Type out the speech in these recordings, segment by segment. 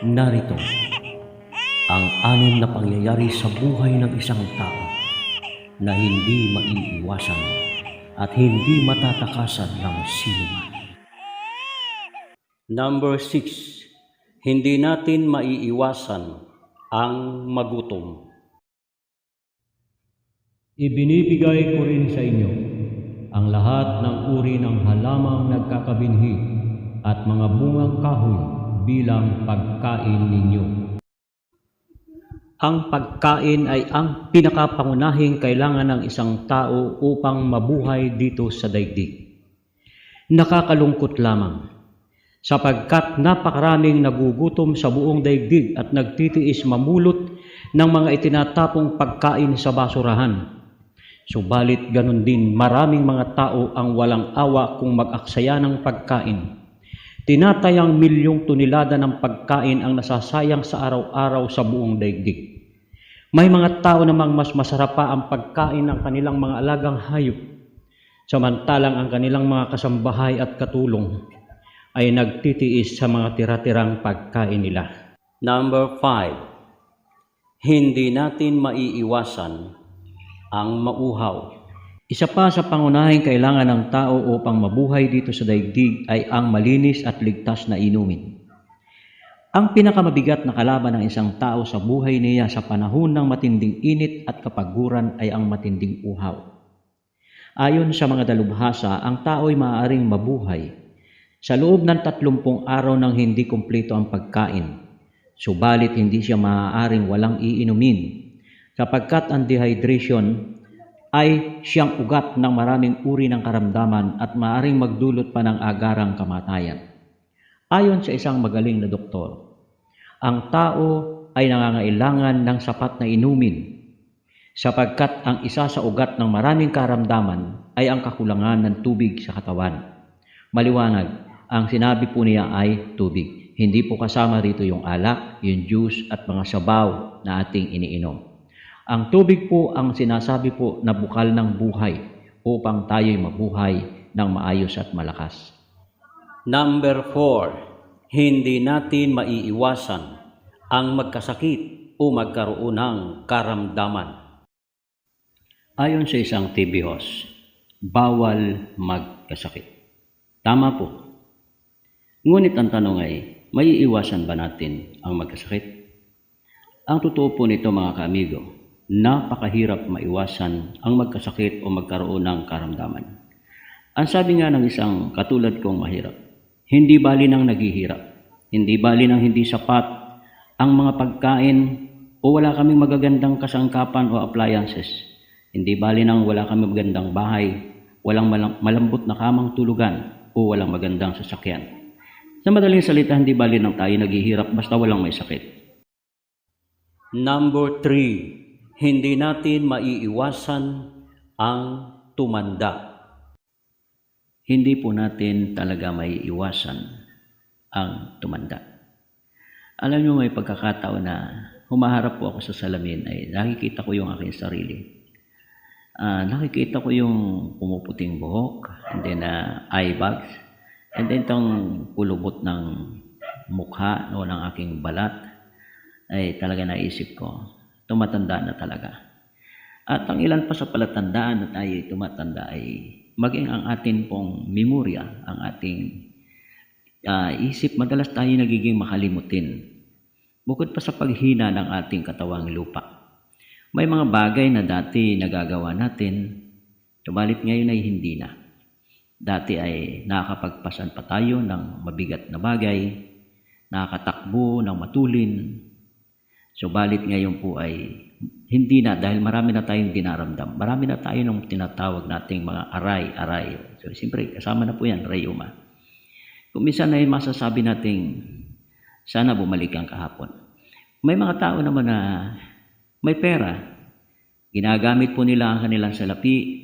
Narito ang anim na pangyayari sa buhay ng isang tao na hindi maiiwasan at hindi matatakasan ng sinuman. Number 6. Hindi natin maiiwasan ang magutom. Ibinibigay ko rin sa inyo ang lahat ng uri ng halamang nagkakabinhi at mga bungang kahoy bilang pagkain ninyo. Ang pagkain ay ang pinakapangunahing kailangan ng isang tao upang mabuhay dito sa daigdig. Nakakalungkot lamang sapagkat napakaraming nagugutom sa buong daigdig at nagtitiis mamulot ng mga itinatapong pagkain sa basurahan. Subalit ganun din maraming mga tao ang walang awa kung mag-aksaya ng pagkain. Tinatayang milyong tunilada ng pagkain ang nasasayang sa araw-araw sa buong daigdig. May mga tao namang mas masarap pa ang pagkain ng kanilang mga alagang hayop, samantalang ang kanilang mga kasambahay at katulong ay nagtitiis sa mga tira-tirang pagkain nila. Number 5. Hindi natin maiiwasan ang mauhaw. Isa pa sa pangunahing kailangan ng tao upang mabuhay dito sa daigdig ay ang malinis at ligtas na inumin. Ang pinakamabigat na kalaban ng isang tao sa buhay niya sa panahon ng matinding init at kapaguran ay ang matinding uhaw. Ayon sa mga dalubhasa, ang tao ay maaaring mabuhay sa loob ng tatlumpong araw nang hindi kumpleto ang pagkain, subalit hindi siya maaaring walang iinumin sapagkat ang dehydration ay siyang ugat ng maraming uri ng karamdaman at maaaring magdulot pa ng agarang kamatayan. Ayon sa isang magaling na doktor, ang tao ay nangangailangan ng sapat na inumin sapagkat ang isa sa ugat ng maraming karamdaman ay ang kakulangan ng tubig sa katawan. Maliwanag, ang sinabi po niya ay tubig. Hindi po kasama rito yung alak, yung juice at mga sabaw na ating iniinom. Ang tubig po ang sinasabi po na bukal ng buhay upang tayo'y mabuhay ng maayos at malakas. Number 4. Hindi natin maiiwasan ang magkasakit o magkaroon ng karamdaman. Ayon sa isang TV host, bawal magkasakit. Tama po. Ngunit ang tanong ay, may iiwasan ba natin ang magkasakit? Ang totoo po nito mga kaamigo, napakahirap maiwasan ang magkasakit o magkaroon ng karamdaman. Ang sabi nga ng isang katulad kong mahirap, hindi bali ng naghihirap, hindi bali ng hindi sapat ang mga pagkain o wala kaming magagandang kasangkapan o appliances. Hindi bali ng wala kaming magandang bahay, walang malam- malambot na kamang tulugan o walang magandang sasakyan. Sa madaling salita, hindi bali ng tayo naghihirap basta walang may sakit. Number 3, hindi natin maiiwasan ang tumanda. Hindi po natin talaga maiiwasan ang tumanda. Alam niyo may pagkakataon na humaharap po ako sa salamin ay nakikita ko yung aking sarili. Ah, nakikita ko yung pumuputing buhok, and then uh, eye bags, and then itong kulubot ng mukha no, ng aking balat ay talaga naisip ko, tumatanda na talaga. At ang ilan pa sa palatandaan na tayo ay tumatanda ay maging ang atin pong memorya, ang ating ah, isip, madalas tayo nagiging makalimutin. Bukod pa sa paghina ng ating katawang lupa. May mga bagay na dati nagagawa natin, subalit ngayon ay hindi na. Dati ay nakakapagpasan pa tayo ng mabigat na bagay, nakakatakbo ng matulin, Subalit ngayon po ay hindi na dahil marami na tayong dinaramdam. Marami na tayo ng tinatawag nating mga aray-aray. So siyempre kasama na po yan, rayuma. Kung minsan ay masasabi nating sana bumalik ang kahapon. May mga tao naman na may pera. Ginagamit po nila ang kanilang salapi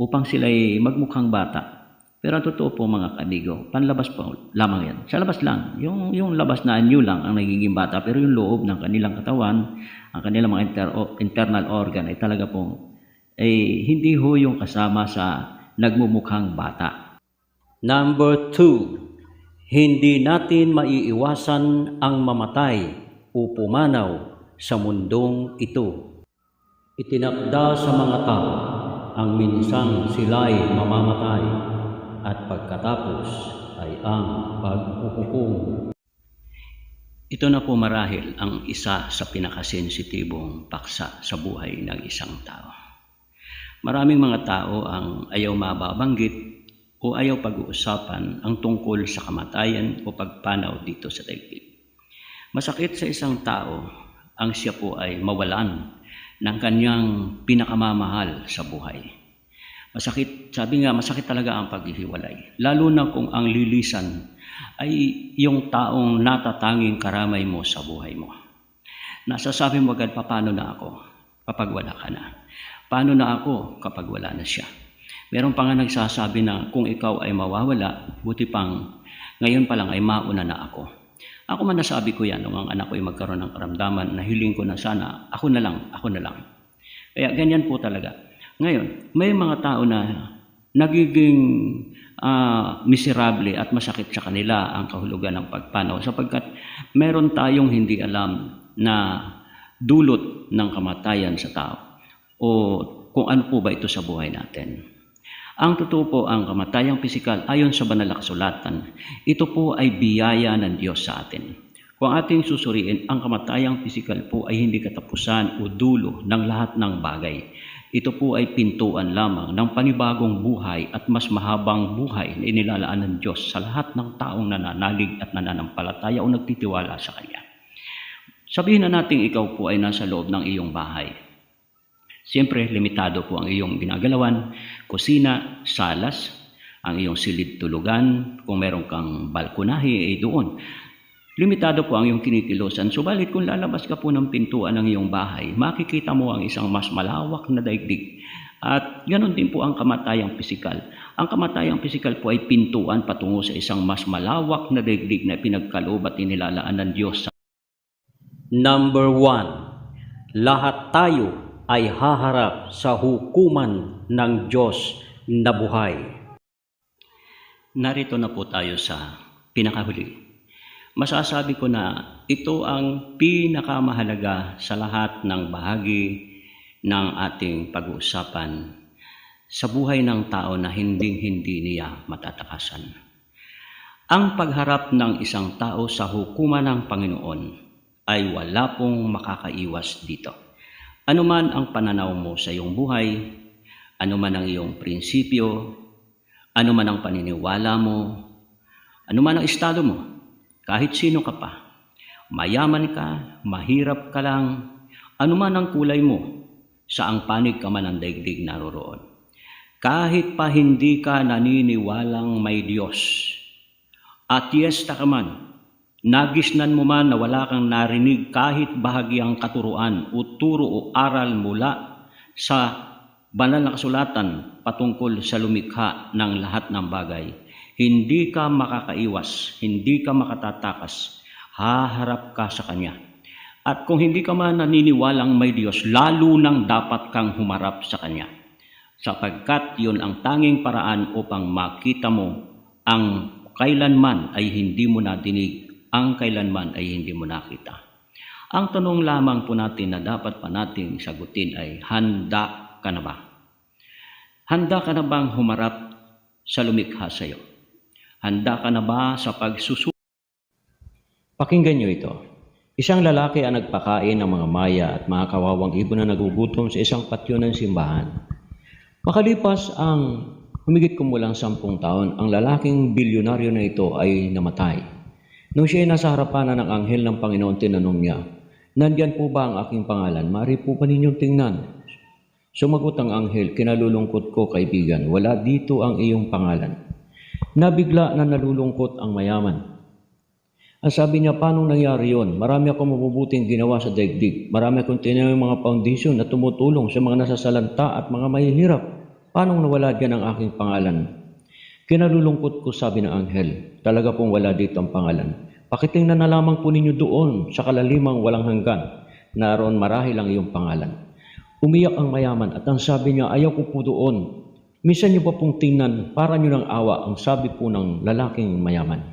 upang sila ay magmukhang bata. Pero ang totoo po mga kamigo, panlabas po lamang yan. Sa labas lang. Yung, yung labas na anyo lang ang nagiging bata, pero yung loob ng kanilang katawan, ang kanilang mga inter, internal organ ay talaga pong eh, hindi ho yung kasama sa nagmumukhang bata. Number two, Hindi natin maiiwasan ang mamatay o pumanaw sa mundong ito. Itinakda sa mga tao ang minsang sila'y mamamatay at pagkatapos ay ang paghuhukom. Ito na po marahil ang isa sa pinakasensitibong paksa sa buhay ng isang tao. Maraming mga tao ang ayaw mababanggit o ayaw pag-uusapan ang tungkol sa kamatayan o pagpanaw dito sa daigdig. Masakit sa isang tao ang siya po ay mawalan ng kanyang pinakamamahal sa buhay. Masakit, sabi nga, masakit talaga ang paghihiwalay. Lalo na kung ang lilisan ay yung taong natatanging karamay mo sa buhay mo. Nasasabi mo agad, paano na ako kapag wala ka na? Paano na ako kapag wala na siya? Meron pa nga nagsasabi na kung ikaw ay mawawala, buti pang ngayon pa lang ay mauna na ako. Ako man nasabi ko yan nung ang anak ko ay magkaroon ng karamdaman na hiling ko na sana, ako na lang, ako na lang. Kaya ganyan po talaga. Ngayon, may mga tao na nagiging ah, miserable at masakit sa kanila ang kahulugan ng pagpanaw sapagkat meron tayong hindi alam na dulot ng kamatayan sa tao o kung ano po ba ito sa buhay natin. Ang totoo po ang kamatayang pisikal ayon sa banal na kasulatan, ito po ay biyaya ng Diyos sa atin. Kung ating susuriin, ang kamatayang pisikal po ay hindi katapusan o dulo ng lahat ng bagay. Ito po ay pintuan lamang ng panibagong buhay at mas mahabang buhay na inilalaan ng Diyos sa lahat ng taong nananalig at nananampalataya o nagtitiwala sa Kanya. Sabihin na natin ikaw po ay nasa loob ng iyong bahay. Siyempre, limitado po ang iyong ginagalawan, kusina, salas, ang iyong silid tulugan, kung meron kang balkonahe ay doon. Limitado po ang iyong kinikilosan. Subalit kung lalabas ka po ng pintuan ng iyong bahay, makikita mo ang isang mas malawak na daigdig. At ganon din po ang kamatayang pisikal. Ang kamatayang pisikal po ay pintuan patungo sa isang mas malawak na daigdig na pinagkaloob at inilalaan ng Diyos. Number one, lahat tayo ay haharap sa hukuman ng Diyos na buhay. Narito na po tayo sa pinakahuli. Masasabi ko na ito ang pinakamahalaga sa lahat ng bahagi ng ating pag-uusapan sa buhay ng tao na hinding-hindi niya matatakasan. Ang pagharap ng isang tao sa hukuman ng Panginoon ay wala pong makakaiwas dito. Ano man ang pananaw mo sa iyong buhay, ano man ang iyong prinsipyo, ano man ang paniniwala mo, ano man ang estado mo, kahit sino ka pa, mayaman ka, mahirap ka lang, ano man ang kulay mo, saang panig ka man ang daigdig naroroon. Kahit pa hindi ka naniniwalang may Diyos, at yesta ka man, nagisnan mo man na wala kang narinig kahit bahagyang katuruan o turo o aral mula sa banal na kasulatan patungkol sa lumikha ng lahat ng bagay, hindi ka makakaiwas, hindi ka makatatakas, haharap ka sa Kanya. At kung hindi ka man naniniwalang may Diyos, lalo nang dapat kang humarap sa Kanya. Sapagkat yun ang tanging paraan upang makita mo ang kailanman ay hindi mo nadinig, ang kailanman ay hindi mo nakita. Ang tanong lamang po natin na dapat pa nating sagutin ay, handa ka na ba? Handa ka na bang humarap sa lumikha sa iyo? Handa ka na ba sa pagsusunod? Pakinggan niyo ito. Isang lalaki ang nagpakain ng mga maya at mga kawawang ibon na nagugutom sa isang patio ng simbahan. Makalipas ang humigit kumulang sampung taon, ang lalaking bilyonaryo na ito ay namatay. Nung siya ay nasa harapan ng anghel ng Panginoon, tinanong niya, Nandyan po ba ang aking pangalan? Mari po pa ninyong tingnan. Sumagot ang anghel, kinalulungkot ko kaibigan, wala dito ang iyong pangalan. Nabigla na nalulungkot ang mayaman. Ang sabi niya, paano nangyari yon? Marami akong mabubuting ginawa sa daigdig. Marami akong tinayo mga foundation na tumutulong sa mga nasasalanta at mga mahihirap. Paano nawala diyan ang aking pangalan? Kinalulungkot ko, sabi ng anghel, talaga pong wala dito ang pangalan. Pakitingnan na lamang po ninyo doon sa kalalimang walang hanggan. Naroon marahil ang iyong pangalan. Umiyak ang mayaman at ang sabi niya, ayaw ko po doon. Minsan niyo pa pong tingnan, para niyo ng awa ang sabi po ng lalaking mayaman.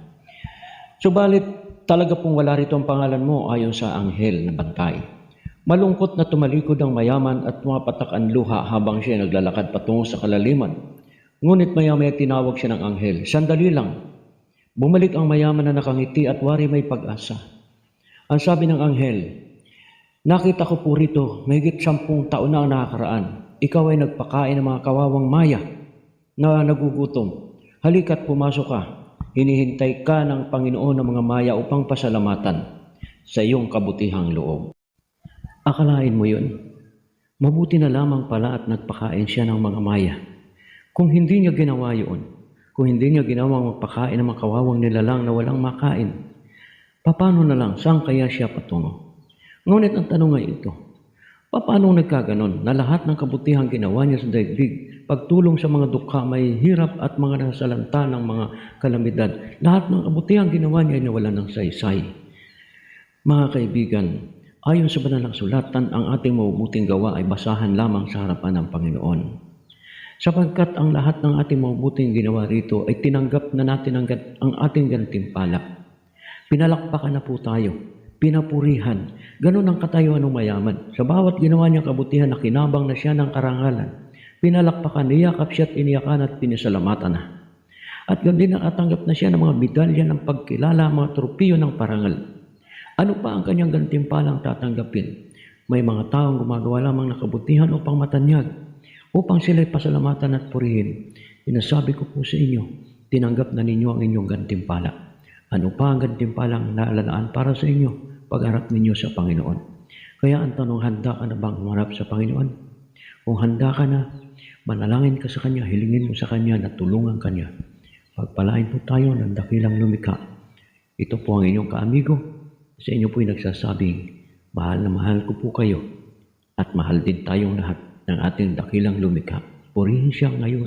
Subalit, talaga pong wala rito ang pangalan mo ayon sa anghel na bantay. Malungkot na tumalikod ang mayaman at tumapatak ang luha habang siya naglalakad patungo sa kalaliman. Ngunit maya-maya tinawag siya ng anghel, Sandali lang. Bumalik ang mayaman na nakangiti at wari may pag-asa. Ang sabi ng anghel, Nakita ko po rito, mahigit sampung taon na ang nakakaraan. Ikaw ay nagpakain ng mga kawawang maya na nagugutom. Halika't pumasok ka. Hinihintay ka ng Panginoon ng mga maya upang pasalamatan sa iyong kabutihang loob. Akalain mo yun? Mabuti na lamang pala at nagpakain siya ng mga maya. Kung hindi niya ginawa yun, kung hindi niya ginawang magpakain ng mga kawawang nilalang na walang makain, paano na lang, saan kaya siya patungo? Ngunit ang tanong ay ito, paano nagkaganon na lahat ng kabutihang ginawa niya sa daigdig, pagtulong sa mga dukha, may hirap at mga nasalanta ng mga kalamidad, lahat ng kabutihang ginawa niya ay nawalan ng saysay. Mga kaibigan, ayon sa banal na sulatan, ang ating mabubuting gawa ay basahan lamang sa harapan ng Panginoon. Sapagkat ang lahat ng ating mabubuting ginawa rito ay tinanggap na natin ang, ang ating gantimpala. Pinalakpakan na po tayo, pinapurihan. Ganon ang katayuan ng mayaman. Sa bawat ginawa niyang kabutihan na kinabang na siya ng karangalan, pinalakpakan, niyakap siya iniyakan at pinisalamatan na. At ganon din nakatanggap na siya ng mga medalya ng pagkilala, mga tropiyo ng parangal. Ano pa ang kanyang gantimpalang tatanggapin? May mga taong gumagawa lamang ng kabutihan upang matanyag, upang sila'y pasalamatan at purihin. Inasabi ko po sa inyo, tinanggap na ninyo ang inyong gantimpala. Ano pa ang gantimpalang naalalaan para sa inyo pagharap ninyo sa Panginoon? Kaya ang tanong, handa ka na bang humarap sa Panginoon? Kung handa ka na, manalangin ka sa Kanya, hilingin mo sa Kanya na tulungan Kanya. Pagpalain po tayo ng dakilang lumika. Ito po ang inyong kaamigo. Sa inyo po'y nagsasabing, mahal na mahal ko po kayo at mahal din tayong lahat ng ating dakilang lumika. Purihin siya ngayon